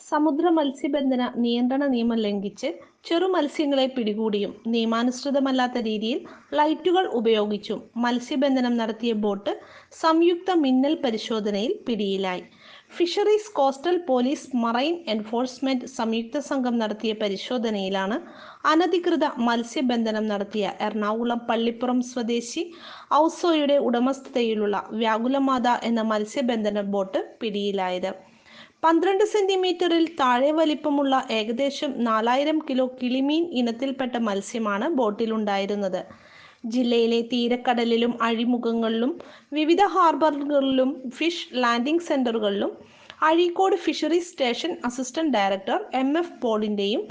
സമുദ്ര മത്സ്യബന്ധന നിയന്ത്രണ നിയമം ലംഘിച്ച് ചെറു മത്സ്യങ്ങളെ പിടികൂടിയും നിയമാനുസൃതമല്ലാത്ത രീതിയിൽ ലൈറ്റുകൾ ഉപയോഗിച്ചും മത്സ്യബന്ധനം നടത്തിയ ബോട്ട് സംയുക്ത മിന്നൽ പരിശോധനയിൽ പിടിയിലായി. Fisheries coastal police marine enforcement സംയുക്ത സംഘം നടത്തിയ പരിശോധനയിലാണ് അനധികൃത മത്സ്യബന്ധനം നടത്തിയ എറണാകുളം പള്ളിപ്പുറം സ്വദേശി ഔസോയുടെ ഉടമസ്ഥതയിലുള്ള വ്യാകുലമാത എന്ന മത്സ്യബന്ധന ബോട്ട് പിടിയിലായത്. പന്ത്രണ്ട് സെന്റിമീറ്ററിൽ താഴെ വലിപ്പമുള്ള ഏകദേശം നാലായിരം കിലോ കിളിമീൻ ഇനത്തിൽപ്പെട്ട മത്സ്യമാണ് ബോട്ടിലുണ്ടായിരുന്നത്. ജില്ലയിലെ തീരക്കടലിലും അഴിമുഖങ്ങളിലും വിവിധ ഹാർബറുകളിലും fish landing സെന്ററുകളിലും Azhikode fisheries station assistant director M F പോളിന്റെയും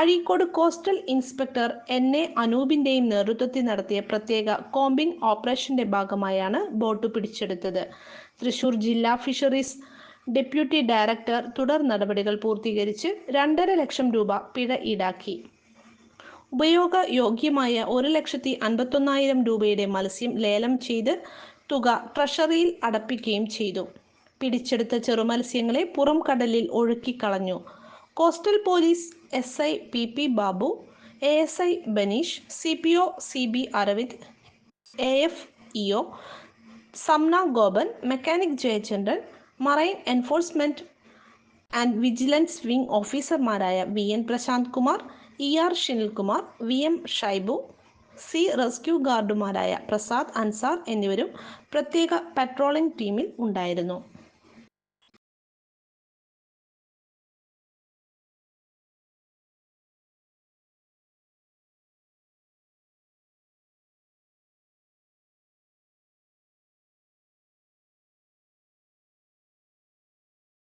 Azhikode coastal inspector N A അനൂപിന്റെയും നേതൃത്വത്തിൽ നടത്തിയ പ്രത്യേക കോമ്പിംഗ് ഓപ്പറേഷന്റെ ഭാഗമായാണ് ബോട്ട് പിടിച്ചെടുത്തത്. തൃശൂർ ജില്ലാ ഫിഷറീസ് ഡെപ്യൂട്ടി ഡയറക്ടർ തുടർ നടപടികൾ പൂർത്തീകരിച്ച് രണ്ടര ലക്ഷം രൂപ പിഴ ഈടാക്കി. ഉപയോഗയോഗ്യമായ ഒരു ലക്ഷത്തി അൻപത്തൊന്നായിരം രൂപയുടെ മത്സ്യം ലേലം ചെയ്ത് തുക ട്രഷറിയിൽ അടപ്പിക്കുകയും ചെയ്തു. പിടിച്ചെടുത്ത ചെറുമത്സ്യങ്ങളെ പുറം കടലിൽ ഒഴുക്കിക്കളഞ്ഞു coastal police S I P P Babu A S I Banish C P O C B Aravind A F E O Samna Gopan mechanic Jayachandran marine enforcement and vigilance wing ഓഫീസർമാരായ V N Prasanth Kumar E R Shinilkumar V M Shaibu C rescue ഗാർഡുമാരായ Prasad Ansar എന്നിവരും പ്രത്യേക patrolling ടീമിൽ ഉണ്ടായിരുന്നു.